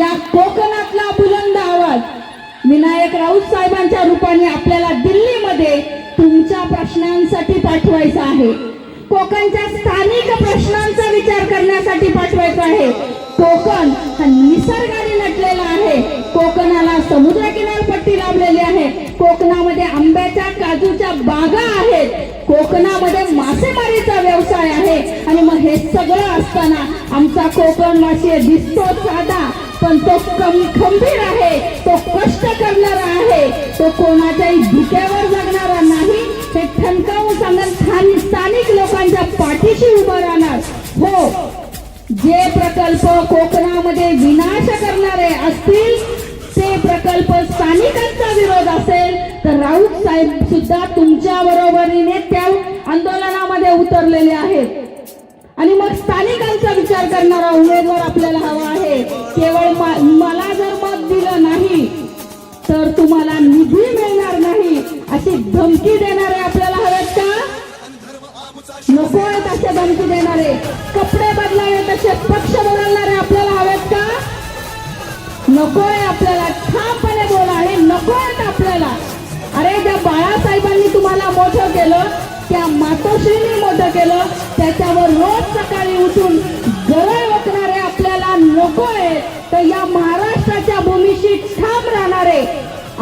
या कोकणातला बुलंद आवाज विनायक राऊत साहेबांच्या रूपाने आपल्याला दिल्लीमध्ये तुमच्या प्रश्नांसाठी पाठवायचा आहे. कोकणच्या स्थानिक प्रश्नांचा विचार करण्यासाठी पाठवायचा आहे. कोकण हा निसर्गाने नटलेला आहे. कोकणाला समुद्र किनारपट्टी लाभलेली आहे. कोकणामध्ये आंब्याच्या काजूच्या बागा आहेत. कोकणामध्ये मासेमारीचा व्यवसाय आहे. आणि मग हे सगळं असताना आमचा कोकण दिसतो साधा पण तो कम खंबीर आहे. तो कष्ट करणारा आहे. तो कोणाच्याही धुक्यावर जगणारा नाही. हे ठणकावून सांगत स्थानिक स्थानिक लोकांच्या पाठीशी उभं राहणार. हो जे प्रकल्प कोकणामध्ये विनाश करणारे असतील ते प्रकल्प स्थानिकांचा विरोध असेल तर राऊत साहेब सुद्धा तुमच्या बरोबरीने त्या आंदोलनामध्ये उतरलेले आहेत. आणि मग स्थानिकांचा विचार करणारा उमेदवार आपल्याला हवा आहे. केवळ मला जर मत दिलं नाही तर तुम्हाला निधी मिळणार नाही अशी धमकी देणारे आपल्याला हवेत का? नको आहेत असे धमकी देणारे. कपडे बदलावे तसे पक्ष बदलणारे आपल्याला हवेत का? नको आहे आपल्याला. ठामपणे बोला हे नको आहेत आपल्याला. अरे ज्या बाळासाहेबांनी तुम्हाला मोठं केलं त्या मातोश्रीने मोठं केलं त्याच्यावर रोज सकाळी उठून गरळ ओकणारे आपल्याला नको आहे तर या महाराष्ट्राच्या भूमीशी ठाम राहणारे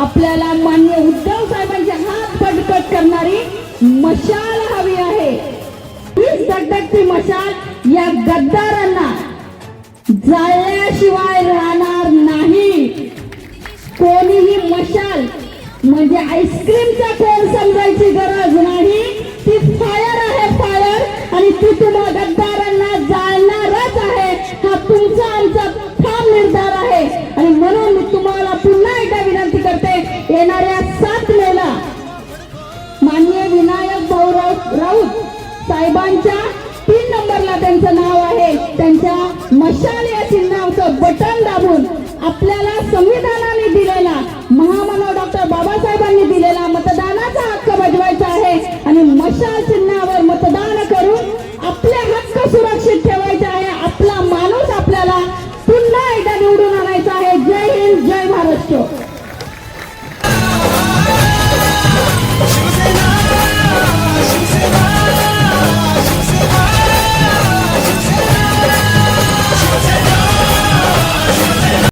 आपल्याला मान्य उद्धव साहेबांचे हात पटपट करणारी मशाल हवी आहे. ही धगधगती मशाल या गद्दारांना जाळल्याशिवाय राहणार नाही. कोणीही मशाल म्हणजे आईस्क्रीमचा कोण समजायची गरज नाही. ती फायर आहे फायर आणि ती तुम्हाला गद्दार साहेबांच्या तीन नंबरला त्यांचं नाव आहे. त्यांच्या मशाल या चिन्हावचं बटन दाबून आपल्याला संविधान